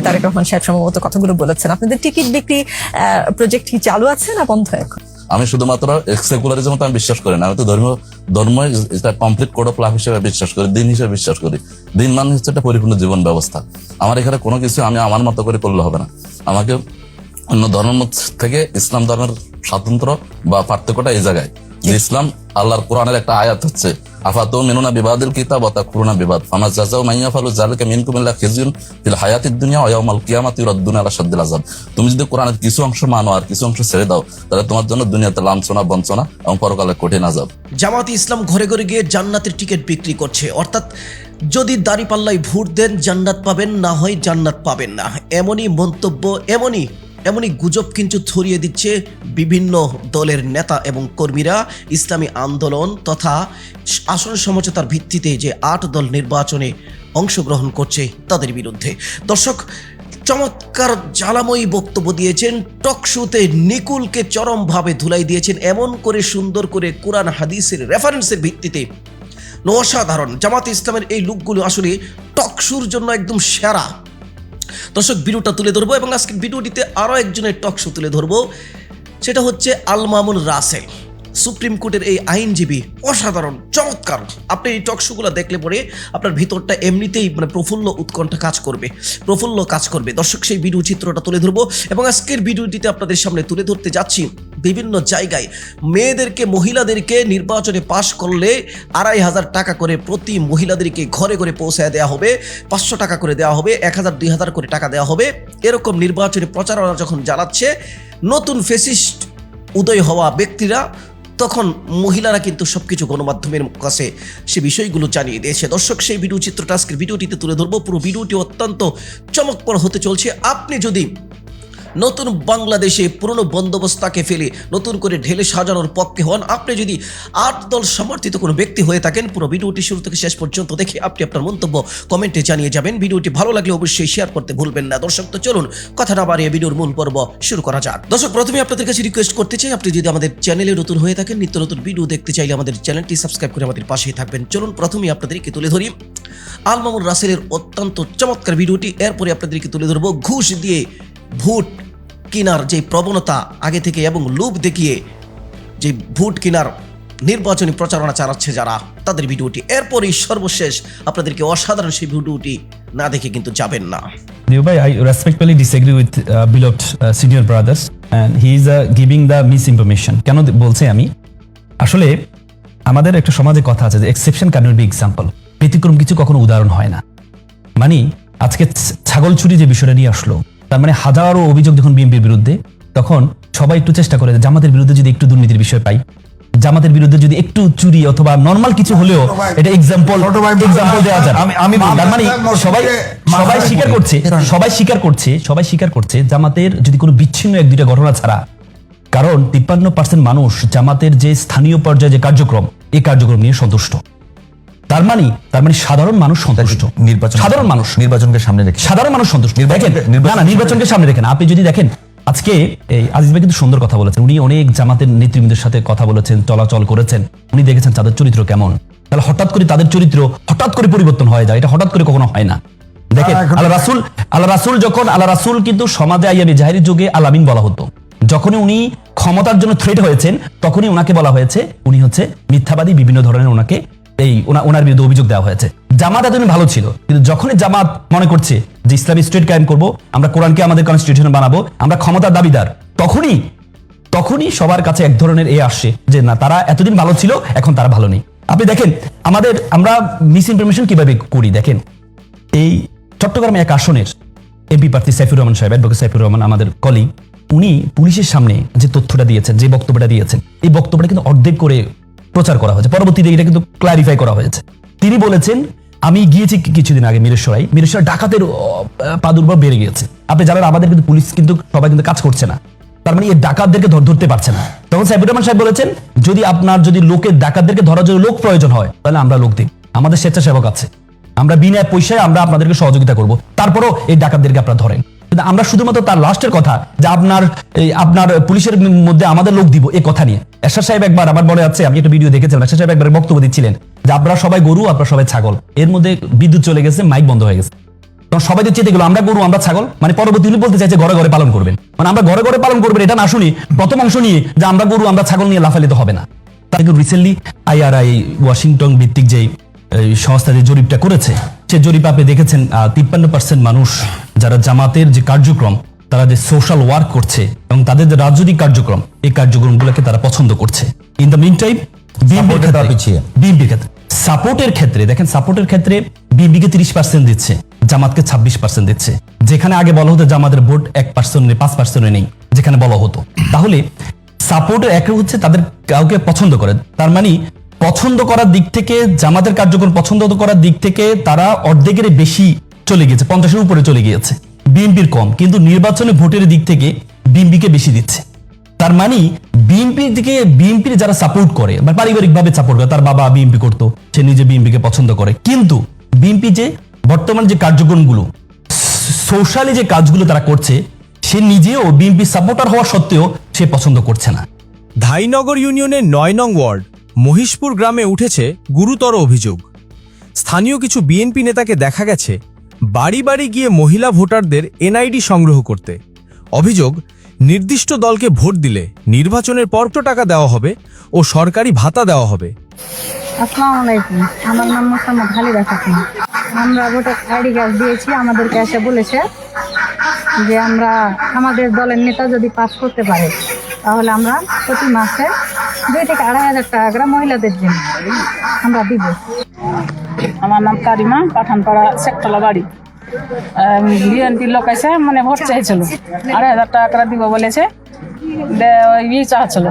তারেক রহমান সাহেব সম্ভবত কথাগুলো বলেছেন। আপনাদের টিকিট বিক্রি প্রজেক্ট কি চালু আছে না বন্ধ এখন? আমি শুধুমাত্র সেকুলারিজম আমি বিশ্বাস করি না। আমি তো ধর্ম ধর্ম এটা কমপ্লিট কোড অফ লাভ হিসেবে বিশ্বাস করি, দিন হিসেবে বিশ্বাস করি। দিন মানে হচ্ছে একটা পরিপূর্ণ জীবন ব্যবস্থা। আমার এখানে কোনো কিছু আমি আমার মতো করে করলে হবে না। আমাকে অন্য ধর্ম থেকে ইসলাম ধর্মের স্বাতন্ত্র বা পার্থক্যটা এই জায়গায়। ইসলাম আল্লাহর কোরআনের একটা আয়াত হচ্ছে, আফাতো মিনুনা বিবাদিল কিতাব অতা করুণা বিবাদ। ফামা জাজাও মাইয়া ফালু জালিকা মিনকুমিল্লা খিজিউন ফিল হায়াতিদ দুনিয়া ওয়াউমাল কিয়ামাতি ইউরাদ্দুনা আলা শাদ্দিল আযাব। তুমি যদি কোরআনের কিছু অংশ মানো আর কিছু অংশ ছেড়ে দাও, তাহলে তোমার জন্য দুনিয়াতে লাঞ্ছনা, বঞ্চনা এবং পরকালে কঠিন আযাব। জামাত ইসলাম ঘরে ঘরে গিয়ে জান্নাতের টিকিট বিক্রি করছে। অর্থাৎ যদি দাড়িপাল্লায় ভোট দেন, জান্নাত পাবেন, না হয় জান্নাত পাবেন না। এমনই মন্তব্য, এমনই এমনই গুজব কিন্তু ছড়িয়ে দিচ্ছে বিভিন্ন দলের নেতা এবং কর্মীরা ইসলামী আন্দোলন তথা আসন সমঝোতার ভিত্তিতে যে আট দল নির্বাচনে অংশগ্রহণ করছে তাদের বিরুদ্ধে। দর্শক, চমৎকার জ্বালাময়ী বক্তব্য দিয়েছেন, টকশোতে নিকুলকে চরমভাবে ধুলাই দিয়েছেন, এমন করে সুন্দর করে কোরআন, হাদিসের রেফারেন্সের ভিত্তিতে। অসাধারণ, জামাত ইসলামের এই লুকগুলো আসলে টকশুর জন্য একদম সেরা। দর্শক, ভিডিওটা তুলে ধরবো এবং আজকে ভিডিওটিতে আরও একজনের টকশো তুলে ধরবো। সেটা হচ্ছে আলমামুল রাসেল। সুপ্রিম কোর্টের এই আইনজীবী অসাধারণ, চমৎকার। আপনি এই টকশোগুলো দেখলে পরে আপনার ভিতরটা এমনিতেই মানে প্রফুল্ল উৎকণ্ঠা কাজ করবে, প্রফুল্ল কাজ করবে। দর্শক, সেই ভিডিও চিত্রটা তুলে ধরবো এবং আজকের ভিডিওটিতে আপনাদের সামনে তুলে ধরতে যাচ্ছি বিভিন্ন জায়গায়। মেয়েদেরকে, মহিলাদেরকে নির্বাচনে পাশ করলে আড়াই হাজার টাকা করে প্রতি মহিলাদেরকে ঘরে ঘরে পৌঁছায় দেওয়া হবে, পাঁচশো টাকা করে দেওয়া হবে, এক হাজার, দুই হাজার করে টাকা দেওয়া হবে। এরকম নির্বাচনী প্রচারণা যখন জ্বালাচ্ছে নতুন ফেসিস্ট উদয় হওয়া ব্যক্তিরা তখন মহিলারা কিন্তু সব কিছু গণমাধ্যমের কাছে সে বিষয়গুলো জানিয়ে দিয়েছে। দর্শক, সেই ভিডিও চিত্রটা আজকের ভিডিওটিতে তুলে ধরবো। পুরো ভিডিওটি অত্যন্ত চমকপ্রদ হতে চলছে। আপনি যদি নতুন বাংলাদেশে পুরনো বন্দোবস্তাকে ফেলে নতুন করে ঢেলে সাজানোর পক্ষে হন। আপনি যদি আট দল সমর্থিত কোনো ব্যক্তি হয়ে থাকেন, পুরো ভিডিওটি শুরু থেকে শেষ পর্যন্ত দেখে আপনি আপনার মন্তব্য কমেন্টে জানিয়ে যাবেন। ভিডিওটি ভালো লাগলে অবশ্যই শেয়ার করতে ভুলবেন না। দর্শক, তো চলুন কথা না বাড়িয়ে ভিডিওর মূল পর্ব শুরু করা যাক। দর্শক, প্রথমে আপনাদের কাছে রিকোয়েস্ট করতে চাই, আপনি যদি আমাদের চ্যানেলে নতুন হয়ে থাকেন, নিত্য নতুন ভিডিও দেখতে চাইলে আমাদের চ্যানেলটি সাবস্ক্রাইব করে আমাদের পাশেই থাকবেন। চলুন প্রথমেই আপনাদেরকে তুলে ধরি। আল মামুন রাসেলের অত্যন্ত চমৎকার ভিডিওটি এরপরে আপনাদেরকে তুলে ধরবো ঘুষ দিয়ে ভোট কেনার যে প্রবণতা আগে থেকে এবং লোভ দেখিয়ে যে ভোট কেনার নির্বাচনী প্রচারণা চালাচ্ছে যারা তাদের ভিডিওটি এরপরই সর্বশেষ। আপনাদেরকে অসাধারণ সেই ভিডিওটি না দেখে কিন্তু যাবেন না। Nearby, I respectfully disagree with uh, beloved uh, senior brothers, and he is uh, giving. কেন বলছে আমি? আসলে আমাদের একটা সমাজে কথা আছে যে এক্সেপশন ক্যানট বি এক্সাম্পল ব্যতিক্রম কিছু কখনো উদাহরণ হয় না। মানে আজকে ছাগল চুরি যে বিষয়টা নিয়ে আসলো তার মানে হাজারো অভিযোগ যখন বিএনপির বিরুদ্ধে তখন সবাই একটু চেষ্টা করে জামাতের বিরুদ্ধে যদি একটু দুর্নীতির বিষয় পাই। জামাতের বিরুদ্ধে যদি একটু চুরি অথবা নর্মাল কিছু হলেও এটা এক্সাম্পল এক্সাম্পল দেওয়া যায় আমি- আমি তার মানে সবাই সবাই স্বীকার করছে সবাই স্বীকার করছে সবাই স্বীকার করছে জামাতের যদি কোনো বিচ্ছিন্ন এক দুইটা ঘটনা ছাড়া। কারণ তিপ্পান্ন পার্সেন্ট মানুষ জামাতের যে স্থানীয় পর্যায়ে যে কার্যক্রম এই কার্যক্রম নিয়ে সন্তুষ্ট। তার মানে তার মানে সাধারণ মানুষ সন্তুষ্ট। নির্বাচন সাধারণ মানুষ। নির্বাচনকে সামনে রেখে। সাধারণ মানুষ সন্তুষ্ট। দেখেন না না নির্বাচনকে সামনে রেখেন আপনি যদি দেখেন আজকে এই আজিজ ভাই কিন্তু সুন্দর কথা বলেছেন। উনি অনেক জামাতের নেতৃবৃন্দের সাথে কথা বলেছেন চলাচল করেছেন। উনি দেখেছেন তাদের চরিত্র কেমন। তাহলে হঠাৎ করে তাদের চরিত্র হঠাৎ করে পরিবর্তন হয়ে যায়। এটা হঠাৎ করে কখনো হয় না। দেখেন আল্লাহ রাসুল আল্লাহ রাসুল যখন আল্লাহ রাসুল কিন্তু সমাজে আইয়াবি জাহিরের যুগে আলামিন বলা হতো। যখনই উনি ক্ষমতার জন্য থ্রেট হয়েছেন তখনই ওনাকে বলা হয়েছে উনি হচ্ছে মিথ্যাবাদী বিভিন্ন ধরনের ওনাকে এই ওনার বিরুদ্ধে অভিযোগ দেওয়া হয়েছে। জামাত এতদিন ভালো ছিল, কিন্তু যখনই জামাত মনে করছে যে ইসলামী স্টেট কায়েম করব, আমরা কোরআনকে আমাদের কনস্টিটিউশন বানাবো, আমরা ক্ষমতার দাবিদার, তখনই তখনই সবার কাছে এক ধরনের এ আসছে যে না, তারা এতদিন ভালো ছিল, এখন তারা ভালো নেই। আপনি দেখেন, আমাদের, আমরা মিস ইনফরমেশন কীভাবে করি, দেখেন? এই চট্টগ্রামে এক আসনের এমপি প্রার্থী সাইফুর রহমান সাহেব অ্যাডভোকেট সাইফুর রহমান, আমাদের কলিগ উনি পুলিশের সামনে যে তথ্যটা দিয়েছেন, যে বক্তব্যটা দিয়েছেন, এই বক্তব্যটা কিন্তু অর্ধেক করে প্রচার করা হয়েছে। পরবর্তীতে এটা কিন্তু ক্লারিফাই করা হয়েছে। তিনি বলেছেন, আমি গিয়েছি কিছুদিন আগে মিরেশ্বরাই মিরেশ্বর ডাকাতের প্রাদুর্ভাব বেড়ে গিয়েছে। আপনি জানেন, আমাদের কিন্তু পুলিশ কিন্তু, সবাই কিন্তু কাজ করছে না। তার মানে এই ডাকাতদেরকে ধর- ধরতে পারছে না। তখন সাইফুর রহমান সাহেব বলেছেন, যদি আপনার যদি লোকের ডাকাতদেরকে ধরার জন্য লোক প্রয়োজন হয়, তাহলে আমরা লোক দিই। আমাদের স্বেচ্ছাসেবক আছে। আমরা বিনা পয়সায় আমরা আপনাদেরকে সহযোগিতা করব। তারপরও এই ডাকাতদেরকে আপনারা ধরেন। কিন্তু আমরা শুধুমাত্র তার লাস্টের কথা, যে আপনার আপনার পুলিশের মধ্যে আমাদের লোক দিব এই কথা নিয়ে। এরশাদ সাহেব একবার আমার মনে আছে, আমি একটা ভিডিও দেখেছিলাম, এরশাদ সাহেব একবার বক্তব্য দিচ্ছিলেন যে আপনারা সবাই গরু, আপনারা সবাই ছাগল। এর মধ্যে বিদ্যুৎ চলে গেছে মাইক বন্ধ হয়ে গেছে। তখন সবাই চেতে গেলো, আমরা গরু, আমরা ছাগল? মানে পরবর্তী বলতে চাইছে, ঘরে ঘরে পালন করবেন। মানে আমরা ঘরে ঘরে পালন করবেন, এটা না শুনি, প্রথম অংশ নিয়ে যে আমরা গরু, আমরা ছাগল নিয়ে লাফালে তো হবে না। তাকে রিসেন্টলি আইআরআই ওয়াশিংটন ভিত্তিক যে সংস্থা যে জরিপটা করেছে সে জরিপ আপনি দেখেছেন তিপ্পান্ন পার্সেন্ট মানুষ যারা জামাতের যে কার্যক্রম তারা যে সোশ্যাল ওয়ার্ক করছে এবং তাদের যে রাজনৈতিক কার্যক্রম এই কার্যক্রমগুলোকে তারা পছন্দ করছে। In the meantime. বিএনপির ক্ষেত্রে সাপোর্টের ক্ষেত্রে দেখেন সাপোর্টের ক্ষেত্রে বিএনপিকে তিরিশ পার্সেন্ট দিচ্ছে জামাতকে ছাব্বিশ পার্সেন্ট দিচ্ছে। যেখানে আগে বলা হতো জামাতের ভোট এক পার্সেন্ট নেই পাঁচ পার্সেন্ট নেই যেখানে বলা হতো। তাহলে সাপোর্টের এক হচ্ছে তাদের কাউকে পছন্দ করে। তার মানে পছন্দ করার দিক থেকে, জামাতের কার্যক্রম পছন্দ করার দিক থেকে তারা অর্ধেকের বেশি চলে গিয়েছে, পঞ্চাশের উপরে চলে গিয়েছে। বিএনপির কম, কিন্তু নির্বাচনে ভোটের দিক থেকে বিএনপিকে বেশি দিচ্ছে। তার মানে বিএনপির দিকে, বিএনপির যারা সাপোর্ট করে, বা পারিবারিক ভাবে সাপোর্ট করে, তার বাবা বিএনপি করতো, সে নিজে বিএনপিকে পছন্দ করে। কিন্তু বিএনপি যে বর্তমান যে কার্যক্রমগুলো সোশ্যালি যে কাজগুলো তারা করছে, সে নিজেও বিএনপি সাপোর্টার হওয়া সত্ত্বেও সে পছন্দ করছে না। ধাইনগর ইউনিয়নের নয় নং ওয়ার্ড মহিষপুর গ্রামে উঠেছে গুরুতর অভিযোগ। স্থানীয় কিছু বিএনপি নেতাকে দেখা গেছে বাড়ি বাড়ি গিয়ে মহিলা ভোটারদের এনআইডি সংগ্রহ করতে। অভিযোগ, নির্দিষ্ট দলকে ভোট দিলে নির্বাচনের পর টাকা দেওয়া হবে ও সরকারি ভাতা দেওয়া হবে। আসসালামু আলাইকুম। আমার নাম মোসাম্মদ আমরা ভোটার আইডি কার্ড দিয়েছি, আমাদেরকে এসে বলেছে যে আমরা আমাদের দলের নেতা যদি পাস করতে পারে, তাহলে আমরা প্রতি মাসে দুই থেকে আড়াই হাজার টাকা করে মহিলাদের জন্য আমরা দিব। আমার নাম কারিমা, পাঠানপাড়া শেখতলা বাড়ি। বিএনপির লোক এসে মানে ভোট চাইছিল। আড়াই হাজার টাকা করে দিব বলেছে। ই চাচ্ছিল।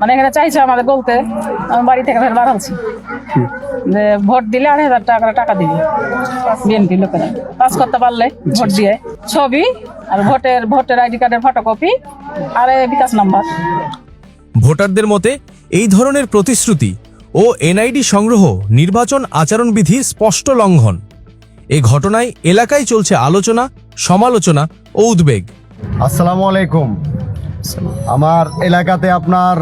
মানে এখানে চাইছে আমাদের বলতে আমি বাড়ি থেকে ফের বাড়াচ্ছি। যে ভোট দিলে আড়াই হাজার টাকা টাকা দিবি বিএনপির লোকেরা। পাস করতে পারলে ভোট দিয়ে। ছবি আর ভোটের ভোটের আইডি কার্ডের ফটোকপি আর এ বিকাশ নাম্বার। ভোটারদের মতে এই ধরনের প্রতিশ্রুতি ও এনআইডি সংগ্রহ নির্বাচন আচরণবিধির স্পষ্ট লঙ্ঘন। এ ঘটনায় এলাকায় চলছে আলোচনা সমালোচনা ও উদ্বেগ। আসসালামু আলাইকুম। আমার এলাকাতে আপনার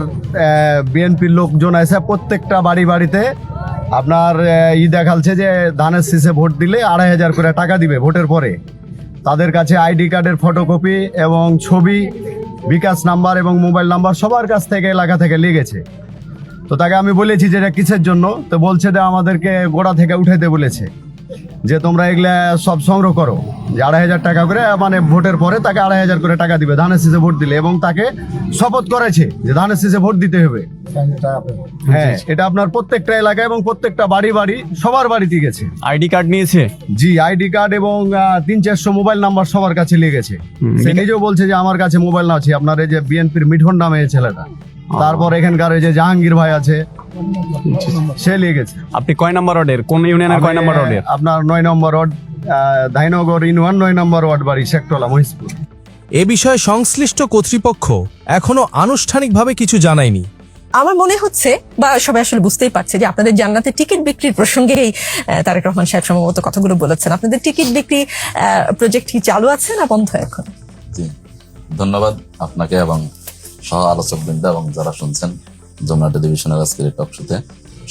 বিএনপির লোকজন আছে প্রত্যেকটা বাড়ি বাড়িতে। আপনার ই দেখালছে যে ধানের শীষে ভোট দিলে আড়াই হাজার করে টাকা দিবে ভোটের পরে। তাদের কাছে আইডি কার্ডের ফটোকপি এবং ছবি, বিকাশ নাম্বার এবং মোবাইল নাম্বার সবার কাছ থেকে এলাকা থেকে লেগেছে। তো তাকে আমি বলেছি যে এটা কিসের জন্য? তো বলছে যে আমাদেরকে গোড়া থেকে উঠাইতে বলেছে। যে তোমরা এগুলা সব সংগ্রহ করো। যে আড়াই হাজার টাকা করে মানে ভোটের পরে তাকে আড়াই হাজার করে টাকা দিবে ধানের শীষে ভোট দিলে এবং তাকে শপথ করেছে যে ধানের শীষে ভোট দিতে হবে। হ্যাঁ এটা আপনার প্রত্যেকটা এলাকা এবং প্রত্যেকটা বাড়ি বাড়ি সবার বাড়িতে গেছে। আইডি কার্ড নিয়েছে? জি আইডি কার্ড এবং তিন চারশো মোবাইল নাম্বার সবার কাছে লেগেছে সে নিজেও বলছে যে আমার কাছে মোবাইল না আছে আপনার এই যে বিএনপির মিঠন নামে ছেলেটা। তারপর এখানকার এই যে জাহাঙ্গীর ভাই আছে সে লেগেছে আপনি কয় নাম্বার ওয়ার্ডের? কোন ইউনিয়নের কয় নাম্বার ওয়ার্ডের? আপনার নয় নম্বর ওয়ার্ড ধাইনগর ইউনিয়ন নয় নম্বর ওয়ার্ড বাড়ি শেখটলা মহিষপুর এ বিষয়ে সংশ্লিষ্ট কর্তৃপক্ষ এখনও আনুষ্ঠানিকভাবে কিছু জানায়নি। আমার মনে হচ্ছে বা সবাই আসলে বুঝতেই পারছে যে আপনাদের জান্নাতের টিকিট বিক্রির প্রসঙ্গেই তারেক রহমান সাহেব সম্ভবত কথাগুলো বলেছেন। আপনাদের টিকিট বিক্রি প্রজেক্ট কি চালু আছে না বন্ধ এখন? জি। ধন্যবাদ আপনাকে এবং সহ আলোচক বৃন্দ এবং যারা শুনছেন। যমুনা টেলিভিশনের আজকের এই টক শোতে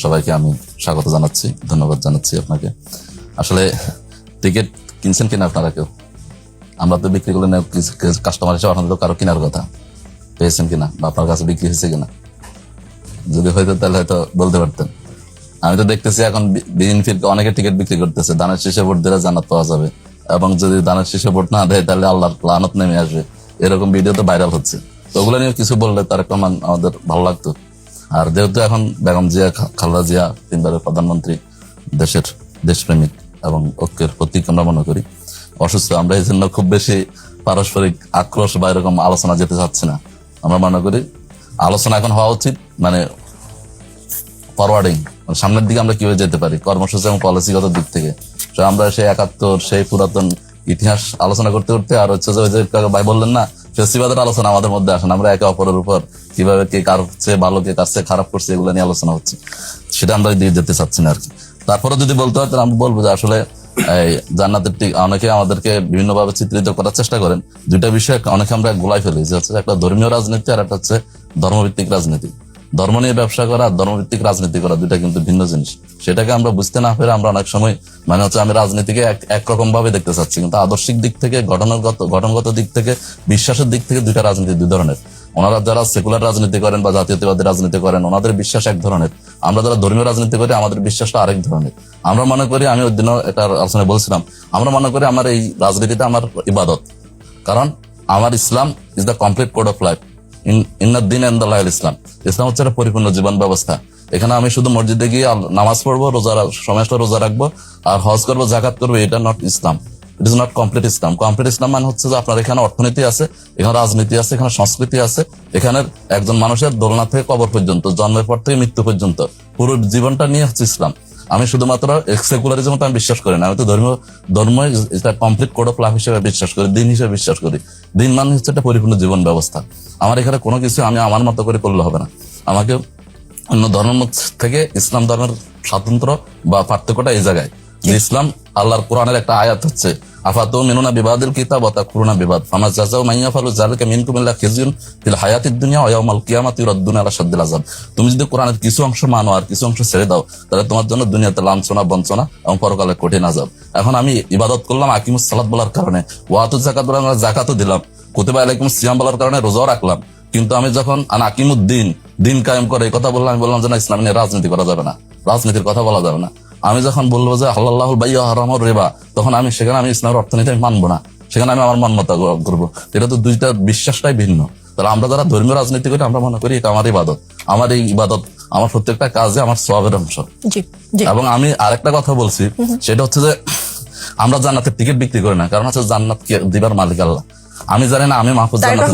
সবাইকে আমি স্বাগত জানাচ্ছি, ধন্যবাদ জানাচ্ছি আপনাকে। আসলে টিকিট কিনছেন কিনা আপনারা কেউ? আমরা তো বিক্রি করলে কাস্টমার হিসেবে আপনাদের কারও কেনার কথা। পেয়েছেন কিনা বা আপনার কাছে বিক্রি হয়েছে কিনা? যদি হয়তো তাহলে হয়তো বলতে পারতেন। আমি তো দেখতেছি এখন বিএনপির অনেকে টিকিট বিক্রি করতেছে, দানের শীষে ভোট দিলে জান্নাত পাওয়া যাবে। এবং যদি দানের শীষে ভোট না দেয়, তাহলে আল্লাহর লানত নেমে আসবে। এরকম ভিডিও তো ভাইরাল হচ্ছে। তো ওগুলো নিয়ে কিছু বললে তার রহমান আমাদের ভালো লাগতো। আর যেহেতু এখন বেগম জিয়া খালেদা জিয়া তিনবারের প্রধানমন্ত্রী, দেশের দেশপ্রেমিক এবং ঐক্যের প্রতীক আমরা মনে করি, অসুস্থ, আমরা এই জন্য খুব বেশি পারস্পরিক আক্রোশ বা এরকম আলোচনা যেতে চাচ্ছি না। আমরা মনে করি আলোচনা এখন হওয়া উচিত মানে ফরওয়ার্ডিং সামনের দিকে আমরা কীভাবে যেতে পারি, কর্মসূচি এবং পলিসিগত দিক থেকে। তো আমরা সেই একাত্তর, সেই পুরাতন ইতিহাস আলোচনা করতে করতে আর হচ্ছে যে ভাই বললেন না ফেস্টিভ্যালের আলোচনা আমাদের মধ্যে আসেন আমরা একে অপরের উপর কীভাবে কে কার চেয়ে ভালো, কে কার খারাপ করছে, এগুলো নিয়ে আলোচনা হচ্ছে। সেটা আমরা দিয়ে যেতে চাচ্ছি না আর কি। তারপরে যদি বলতে হয়, তাহলে আমি বলব যে আসলে, এই জান্নাতের টিক অনেকে আমাদেরকে চিত্রিত করার চেষ্টা করেন। দুইটা বিষয় অনেকে আমরা গোলাই ফেলি, যে হচ্ছে একটা ধর্মীয় রাজনীতি আর একটা হচ্ছে ধর্মভিত্তিক রাজনীতি। ধর্ম নিয়ে ব্যবসা করা ধর্মভিত্তিক রাজনীতি করা দুটা কিন্তু ভিন্ন জিনিস। সেটাকে আমরা বুঝতে না পেরে আমরা অনেক সময় মানে হচ্ছে আমি রাজনীতিকে এক একরকম ভাবে দেখতে চাচ্ছি, কিন্তু আদর্শিক দিক থেকে, গঠনগত গঠনগত দিক থেকে, বিশ্বাসের দিক থেকে দুইটা রাজনীতি দুই ধরনের। ওনারা যারা সেকুলার রাজনীতি করেন বা জাতীয়তাবাদী রাজনীতি করেন, ওনাদের বিশ্বাস এক ধরনের। আমরা যারা ধর্মীয় রাজনীতি করি, আমাদের বিশ্বাসটা আরেক ধরনের। আমরা মনে করি, আমি ওই দিনও একটা আলোচনায় বলছিলাম, আমরা মনে করি আমার এই রাজনীতিটা আমার ইবাদত। কারণ আমার Islam is the complete code of life ইন্দিন and লাইল ইসলাম। ইসলাম হচ্ছে একটা পরিপূর্ণ জীবন ব্যবস্থা। এখানে আমি শুধু মসজিদে গিয়ে নামাজ পড়ব, রোজা সময়টা রোজা রাখব, আর হজ করব জাকাত করব, এটা not Islam. It is not complete Islam complete Islam মানে হচ্ছে যে আপনার এখানে অর্থনীতি আছে, এখানে রাজনীতি আছে, এখানে সংস্কৃতি আছে, এখানের একজন মানুষের দোলনা থেকে কবর পর্যন্ত, জন্মের পর থেকে মৃত্যু পর্যন্ত। পুরো জীবনটা নিয়ে হচ্ছে ইসলাম। আমি শুধুমাত্র সেকুলারিজম আমি বিশ্বাস করি না, আমি তো ধর্মীয়, ধর্ম এটা কমপ্লিট কোড অফ লাইফ হিসেবে বিশ্বাস করি, দিন হিসেবে বিশ্বাস করি। দিন মানে হচ্ছে একটা পরিপূর্ণ জীবন ব্যবস্থা। আমার এখানে কোনো কিছু আমি আমার মতো করে করলে হবে না। আমাকে অন্য ধর্মের থেকে ইসলাম ধর্মের স্বাতন্ত্র বা পার্থক্যটা এই জায়গায়। ইসলাম আল্লাহর কোরআনের একটা আয়াত হচ্ছে তুমি যদি কোরআনের কিছু অংশ মানো আর কিছু অংশ ছেড়ে দাও, তাহলে তোমার জন্য দুনিয়াতে লাঞ্ছনা, বঞ্চনা এবং পরকালে কঠিন এখন আমি ইবাদত করলাম আকিমুস সালাত বলার কারণে। ওয়াতু দিলাম। কুতুবা আলাইকুম সিয়াম বলার কারণে রোজাও রাখলাম। কিন্তু আমি যখন আকিমুদ্দিন, দিন কায়েম করে এই কথা বললাম, আমি বললাম যে না, ইসলাম নিয়ে রাজনীতি করা যাবে না। রাজনীতির কথা বলা যাবে না। আমি যখন বলব যে আল্লাহ বাইয়া হারামর রেবা তখন আমি সেখানে আমি ইসলামের অর্থনীতি আমি মানবো না। সেখানে আমি আমার মন মতো করব। এটা তো দুইটা বিশ্বাসটাই ভিন্ন। তাহলে আমরা যারা ধর্মীয় রাজনীতি করি আমরা মনে করি এটা আমার ইবাদত। আমার এই ইবাদত আমার প্রত্যেকটা কাজে আমার সবের অংশ। এবং আমি আরেকটা কথা বলছি সেটা হচ্ছে যে আমরা জান্নাতের টিকিট বিক্রি করি না। কারণ হচ্ছে জান্নাত কে দিবার মালিক আল্লাহ। আমি জানি না আমি মাহফুজ জান্নাতে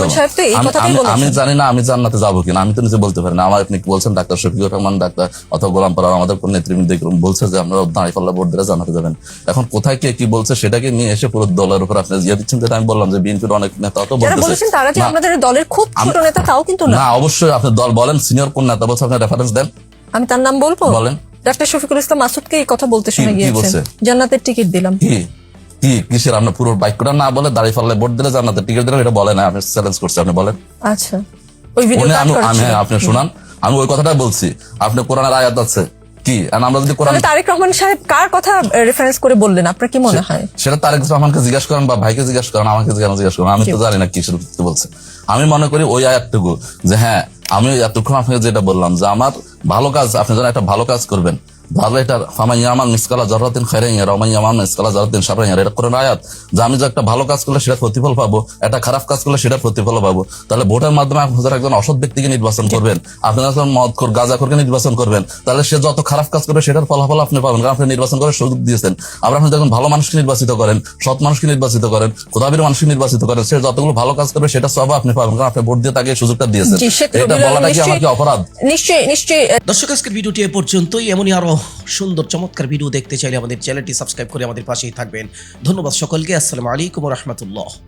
আমি- জানি না আমি জান্নাতে যাব কিনা আমি তো নিজে বলতে পারি না। আমার আপনি কি বলছেন? ডাক্তার শফিকুর রহমান ডাক্তার অথবা গোলাম পাড়া আমাদের কোন নেতৃবৃন্দ এরকম বলছে যে আমরা দাঁড়িপাল্লা ভোট দিলে জানাতে যাবেন। এখন কোথায় কে কি বলছে সেটাকে নিয়ে এসে পুরো দলের উপর আপনি ইয়ে দিচ্ছেন যেটা আমি বললাম যে বিএনপির অনেক নেতা তো যারা বলতেছে। বলেছেন তারা না, আপনাদের দলের খুব ছোট নেতা তাও কিন্তু না? অবশ্যই আপনি দল বলেন সিনিয়র কোন নেতা বলছে আপনি রেফারেন্স দেন। আমি তার নাম বলব? বলেন। ডাক্তার শফিকুল ইসলাম মাসুদকে এই কথা বলতে শুনে কি- কি গিয়েছেন? জান্নাতের টিকিট দিলাম। কি কিসের? আপনার পুরো বাক্যটা না বলে দাঁড়িয়ে ভোট দিলে জান্নাতে টিকিট দিলে এটা বলে না আপনি চ্যালেঞ্জ করছে আপনি বলেন। আচ্ছা। ওই ভিডিও আমি আমি আপনি শুনান আমি ওই কথাটা বলছি। আপনি কোরআনের আয়াত আছে। কি? আর আমরা যদি কোরআন তারেক রহমান সাহেব কার কথা রেফারেন্স করে বললেন? আপনার কি মনে হয়? সেটা তারেক রহমানকে জিজ্ঞাসা করেন বা ভাইকে জিজ্ঞাসা করেন আমাকে জিজ্ঞাসা করেন? আমি তো জানি না কিসের বলছে। আমি মনে করি ওই আয়াতটুকু যে হ্যাঁ আমি এতক্ষণ আপনাকে যেটা বললাম যে আমার ভালো কাজ আপনি যেন একটা ভালো কাজ করবেন। তাহলে এটা ফামাইয়ামান মিসকালা জরাতিন মিসকালা জরাতিন সারাইয়া এটা করে আয়াত। যে আমি যে একটা ভালো কাজ করলে সেটা প্রতিফল পাবো একটা খারাপ কাজ করলে সেটা প্রতিফল পাবো। তাহলে ভোটের মাধ্যমে একজন অসৎ ব্যক্তিকে নির্বাচন করবেন মদ কর গাঁজা করকে নির্বাচন করবেন তাহলে সে যত খারাপ কাজ করবে সেটার ফলাফল আপনি পাবেন কারণ আপনি নির্বাচন করার সুযোগ দিয়েছেন। আবার আপনি যখন ভালো মানুষকে নির্বাচিত করেন সৎ মানুষকে নির্বাচিত করেন খোদাবির মানুষকে নির্বাচিত করেন সে যতগুলো ভালো কাজ করবে সেটা সব আপনি পাবেন কারণ আপনি ভোট দিয়ে তাকে সুযোগটা দিয়েছেন। এটা বলাটা কি আমার কি অপরাধ? নিশ্চয়ই নিশ্চয়ই দর্শক আজকের ভিডিওটি এ পর্যন্তই। এমনই আরও সুন্দর, চমৎকার ভিডিও দেখতে চাইলে আমাদের চ্যানেলটি সাবস্ক্রাইব করে আমাদের পাশেই থাকবেন। ধন্যবাদ সকলকে, আসসালামু আলাইকুম রহমতুল্লাহ।